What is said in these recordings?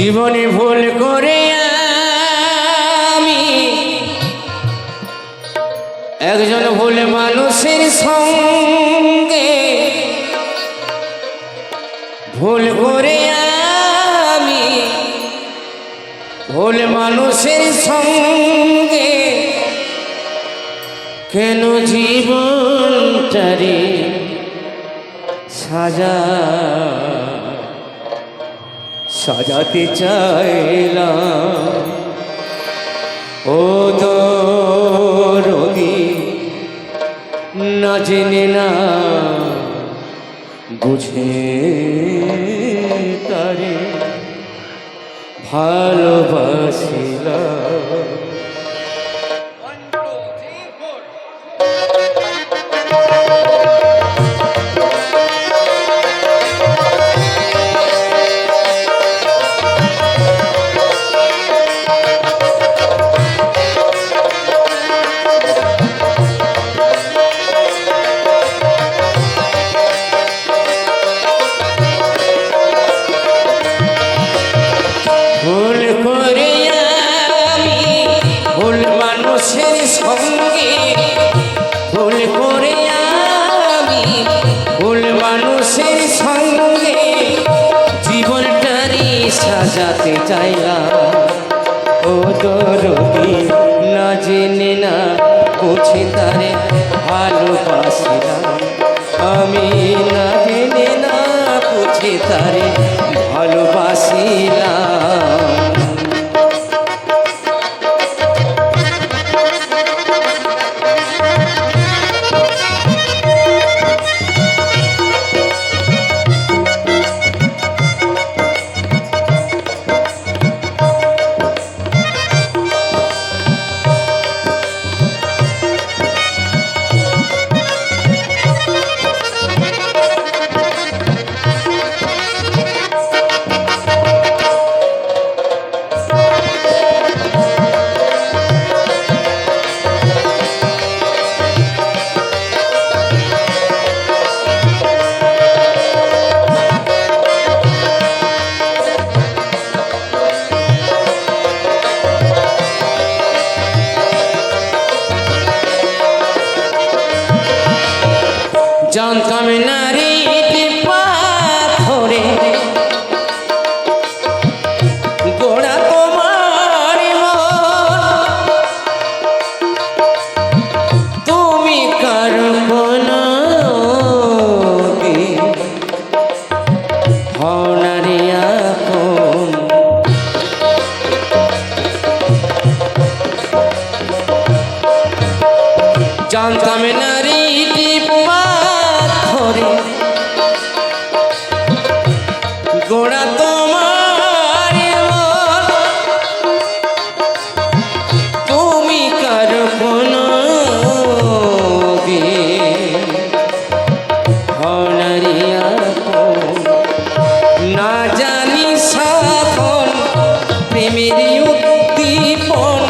জীবনে ভুল করে আমি একজন ভুল মানুষের সঙ্গে ভুল করে আমি ভুল মানুষের সঙ্গে কেন জীবনটারে সাজা সাজাতে চাইলাম। ও তো রবি না জেনে না বুঝে তারে ভালোবাসিলাম। সাজাতে চাইলাম। ও দরদি, না জেনে না বুঝে তারে ভালোবাসিলাম। আমি না জেনে না বুঝে তারে ভালোবাসিলাম। উদ্দীপন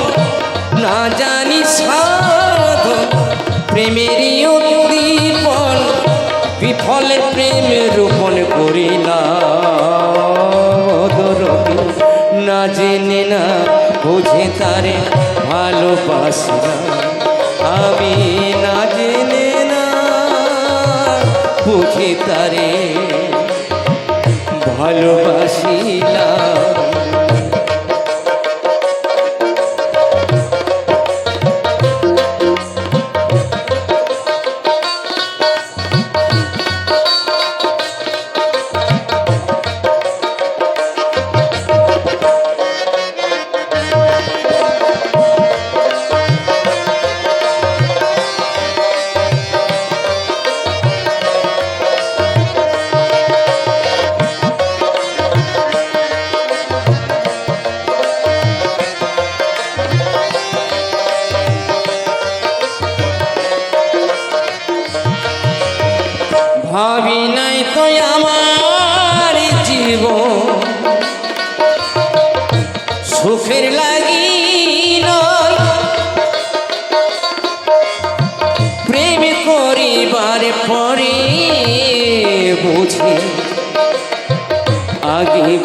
না জানি সাধন প্রেমের উদ্দীপন বিফলে প্রেম রোপণ করি না না জেনে না বুঝে তারে ভালোবাসলাম আমি না জেনে না বুঝে তারে ভালোবাসিলাম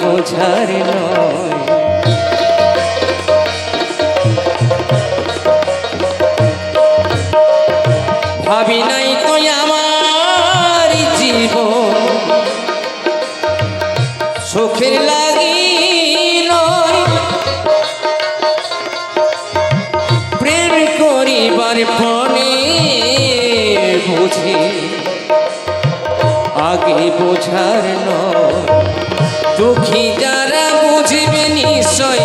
বোঝার নয়। ভাবি নাই তো আমার জীবন। সুখের লাগি নয়। প্রেম করিবার ফলে বুঝি আগে বোঝার নয়। দুঃখী যারা বুঝবে নিশ্চয়,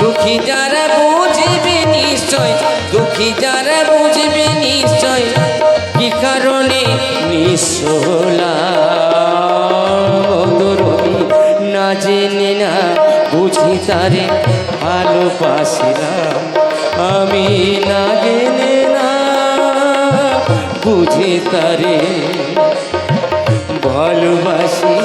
দুঃখী যারা বুঝবে নিশ্চয়, দুঃখী যারা বুঝবে নিশ্চয়, কি কারণে নিঃসলা না জেনে না বুঝি তারে ভালোবাসিলাম। আমি না জেনে না বুঝি তারে ভালোবাসিলাম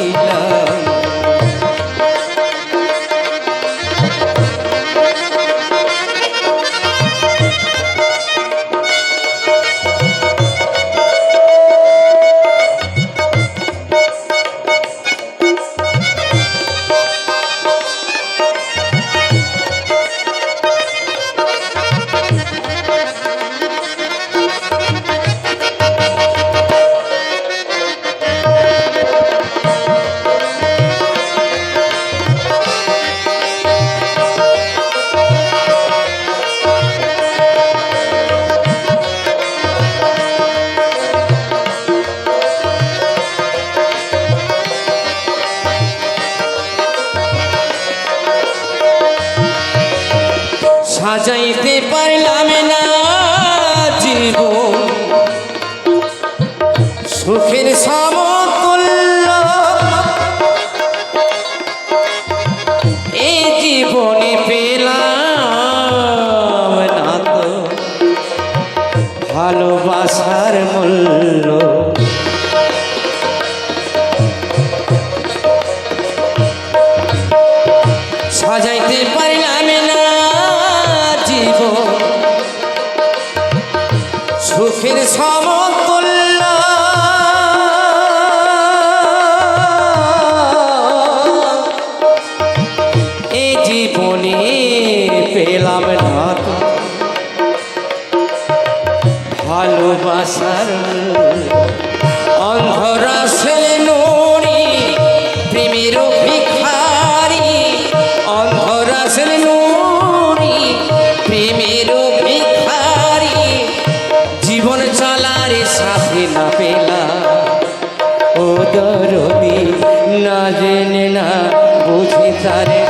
না পেলাম ও দরদি, না জেনে না বুঝি তারে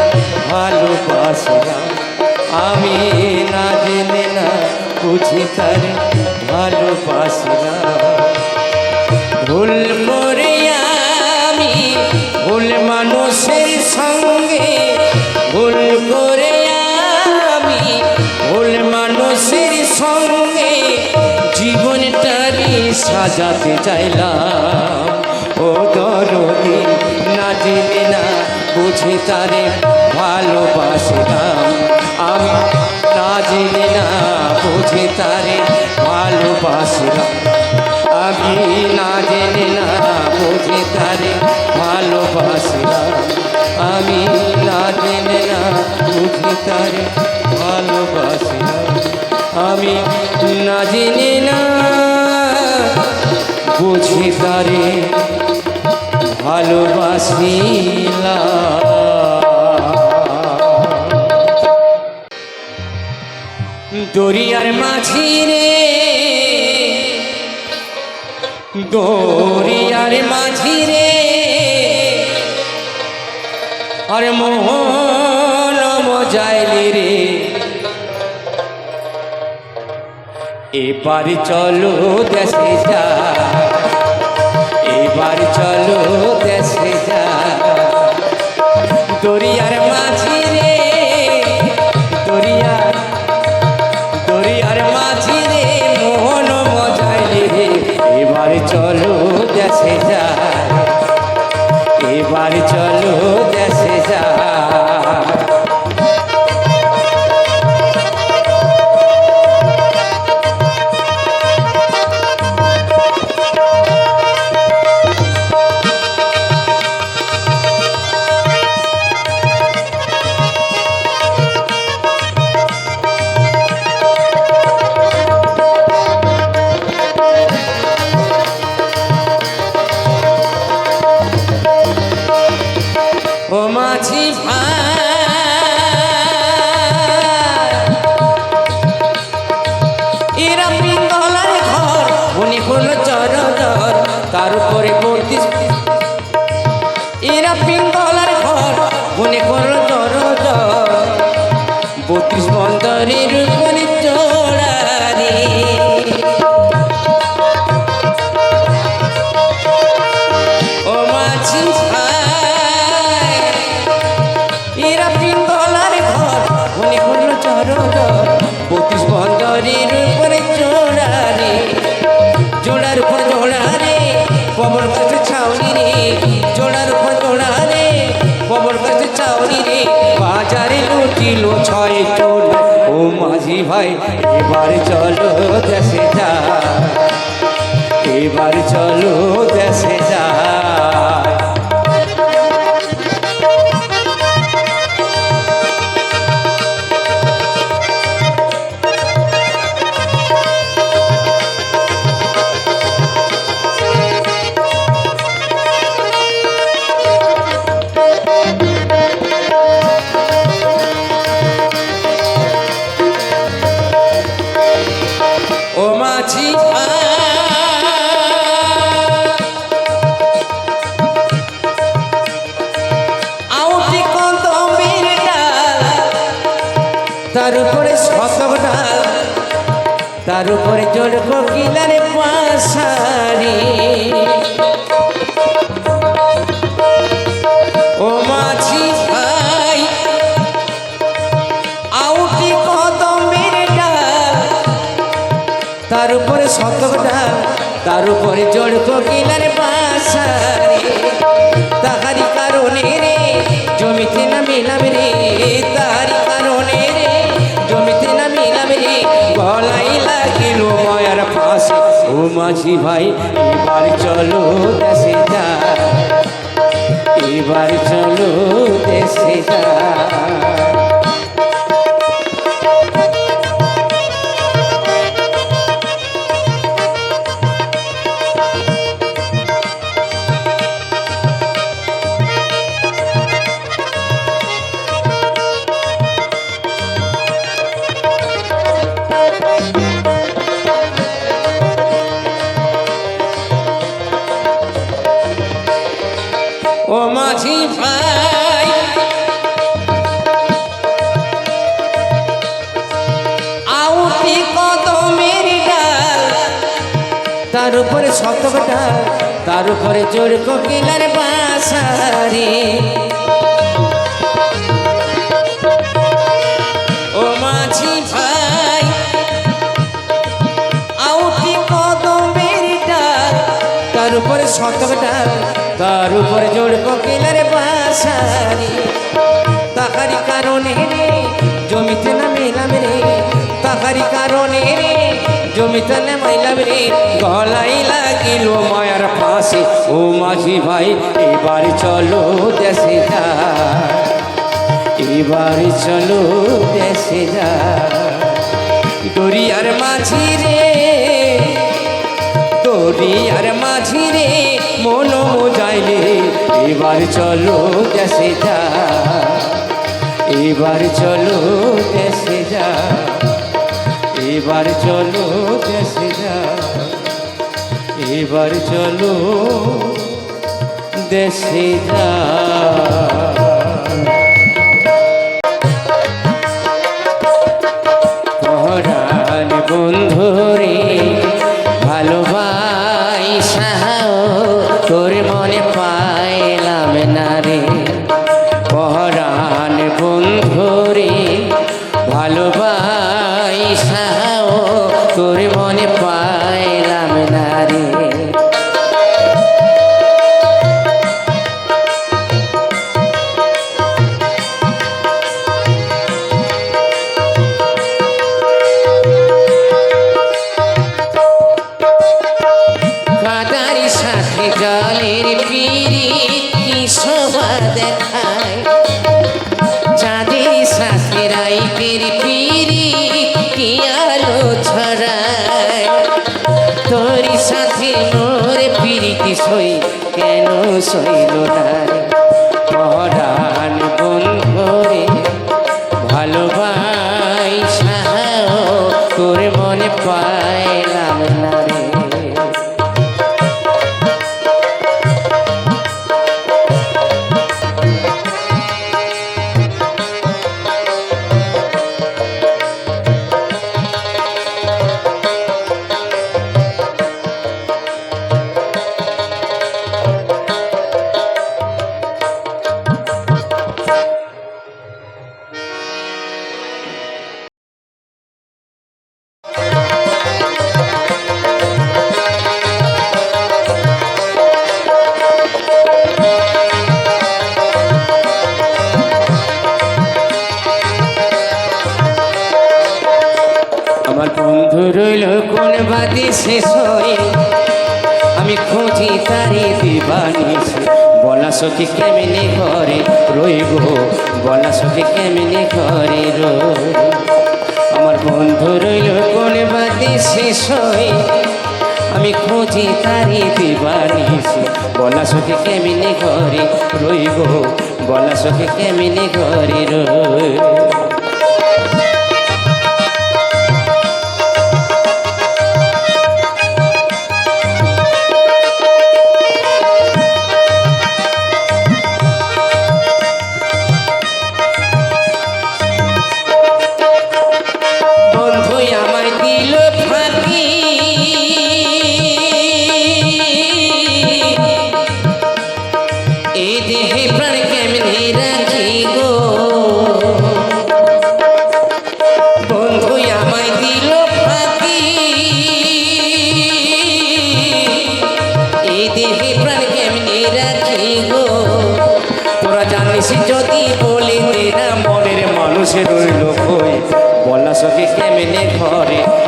ভালোবাসলাম। আমি না জেনে না বুঝি তারে ভালোবাসলাম। ভুল করে আমি ভুল মানুষের সঙ্গে ভুল করে সাজাতে চাইলাম। ও দরদি না জেনে না বুঝে তারে ভালোবাসলাম। আমি না জেনে না বুঝে তারে ভালোবাসলাম। আমি না জেনে না বুঝে তারে ভালোবাসলাম। আমি না জেনে না বুঝে তারে ভালোবাসলাম। আমি না জেনে বুঝে তারে ভালোবাসিলাম দরিয়ার মাঝি রে দরিয়ার মাঝি রে আর মোহন মজাইলি রে। এবার চলো দেশে যা। এবার চলো। করল জড় বত্রিশ বন্দরের উপরে চড়ারে জোড়ার উপর জোড়া রে কবর কাছে ছাউনি রে জোড়ার উপর জোড়া রে কবর কাছে ছাউনি রে বাজারে লুটিল ছয় চোর ও মাঝি ভাই, এবার চলো দেশে যা, এবার চলো দেশে যা। তার উপরে জোর কোকিলারে পাশারি ও মাঝি ভাই, আউটি কদমের ডাল। তার উপরে শতক ডাল, তার উপরে জোর কোকিলার বাসারে তাহারি কারণে রে, জমিতে না মিলাম রে মাঝি ভাই এবার চলো দেশে যা। এবার চলো দেশে যা। তার উপরে শতক ডাল, তার উপরে জোর কোকিলার বাসারে ও মাঝি ভাই, আউটি কদমের ডাল, তার উপরে শতক ডাল, তার উপরে জোর কোকিলার বাসারি। তাহারি কারণে রে, জমিতে না রে। তাহারি কারণে রে, জমিতে না মাইলাম রে। গলাই লাগিল মায়ার পাশে ও মাঝি ভাই, এবার চলো দেশে যা। এবার চলো দেশে যা। দরিয়ার মাঝি রে, দরিয়ার মাঝি রে মন যাইলে এবার চলো দেশে যা। এবার চলো দেশে যা। এবার চলো দেশে যা। এবার চলো দেশে যা। বন্ধুরে মনে পিড়িতি সই কেন সইল না রে? শেষ হয়ে আমি খুঁজি তারি দিবানিছি বলা সখী কেমনে ঘরে রইব? বলা সখী কেমনে ঘরে রই আমার বন্ধু রইল কোন বাদে শেষ হয়ে আমি খুঁজি তারি দিবানিছি বলা সখী কেমনে ঘরে রইব? বলা সখী কেমনে ঘরে রই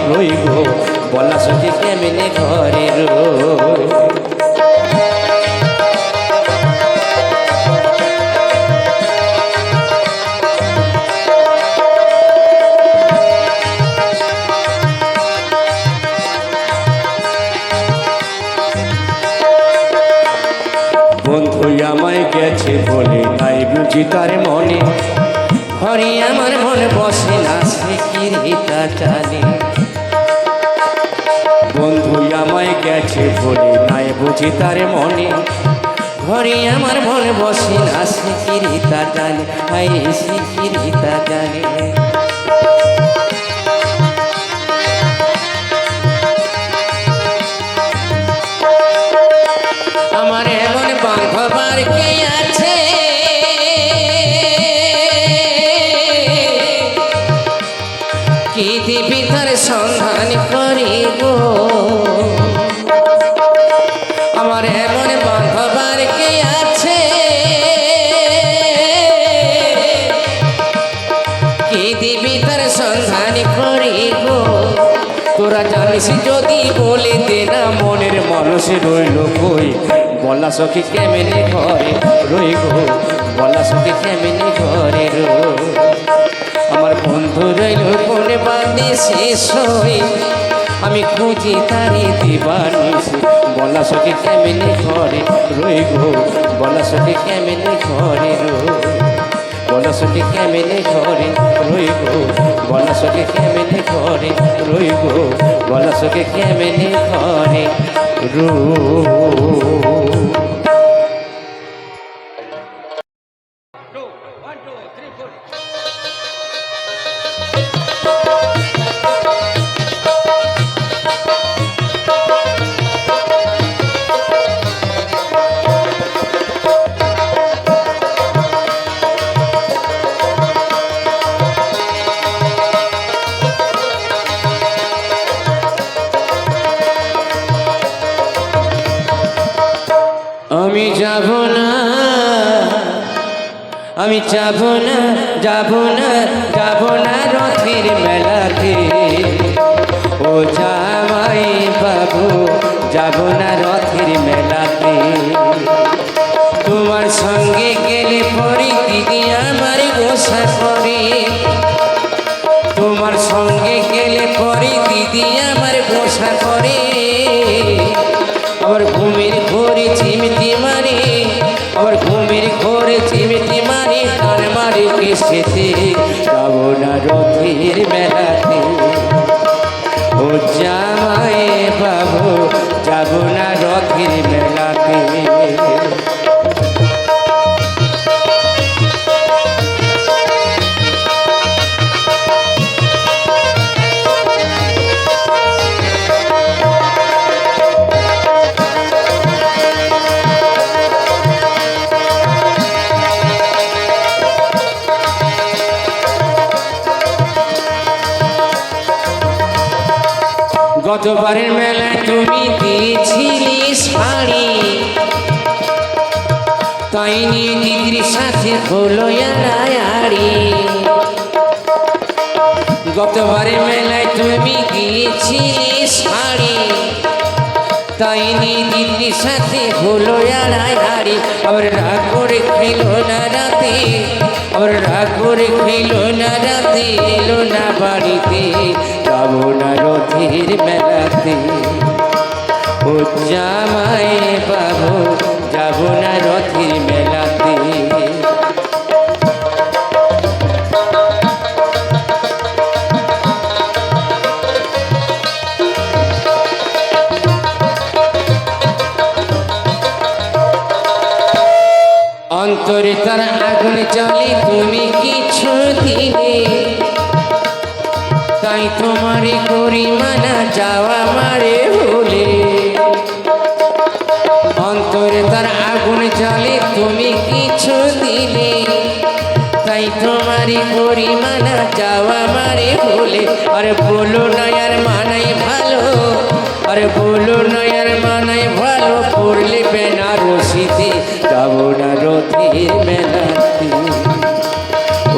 রইব বলা সখী কেমনে ঘরে রই বন্ধু আমায় গেছে বলে নাই বুঝি তার মনে। হরে আমার মন বসে না, সে কি রিতা জানে? বন্ধু আমায় গেছে বলে নাই বুঝি তার মনে। ঘরে আমার মনে বসে না সিকিরিতা জানে? হাই সিকিরিতা জানে? রইল কই? বলা সখী কেমনে ঘরে? রই গো, বলা সখী কেমনে ঘরে আমার বন্ধু রইল, কোন বাদে শেষ আমি খুঁজি তারি দিবানিস বলা সখী কেমনে ঘরে? রই গো, বলা সখী কেমনে ঘরে রই বলা সখী কেমনে ঘরে রই গো, বলা সখী কেমনে ঘরে রই গো, বলা সখী কেমনে ঘরে রই আমি যাব না যাব না যাব না রথের মেলাতে। ও জামাই বাবু, যাব না রথের মেলাতে। কেসেতে যাব না রথের মেলাতে। ও জামাই বাবু গতবারের মেলায় তুমি দিয়েছিলি শাড়ি তাই নিয়ে দিদির সাথে হলো আড়ি গতবারে মেলায় তুমি গিয়েছিলে শাড়ি তাই দিল্লির সাথে হলো আড়াই হাড়ি। আবার রাগ করে খেলো না রাতে আবার রাগ করে খেলো না রাতে, এলো না বাড়িতে যাব না রথের মেলাতে। ও জামাই বাবু, যাব না রথের অন্তরে তার আগুন চলে তুমি কিছু দিলে? তাই তোমারে করি মানা যাওয়া মারে বলে অন্তরে তার আগুন চলে তুমি কিছু দিলে? তাই তোমারই করি মানা যাওয়া মারে ভুলে আরে বলো নয়ার মানাই ভালো। আরে বলো নয়ার মানাই ভালো। পড়লে বেনারসিতে যাব না রথের মেলাতে।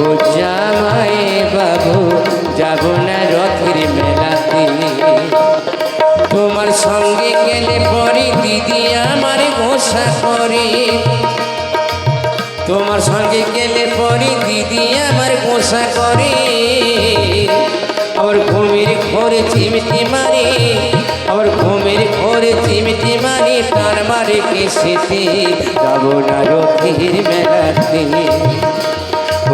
ও জামাই বাবু, যাব না রথের মেলাতে। তোমার সঙ্গে গেলে পরে দিদি আমার গোসা করে। তোমার সঙ্গে গেলে পরে দিদি আমার গোসা করে। আমার ঘুমের ঘরে চিমটি মারে আমার ঘুমের ঘরে চিমটি মারে, তার মারে কেসেতে যাব না রথের মেলাতে।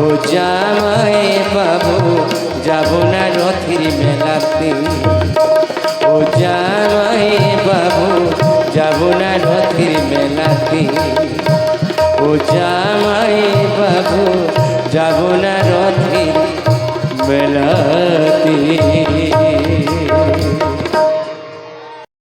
ও জামাই বাবু, যাব না রথের মেলাতে। ও জামাই বাবু, যাব না রথের মেলাতে। ও জামাই বাবু যাব না রথে বেলাতে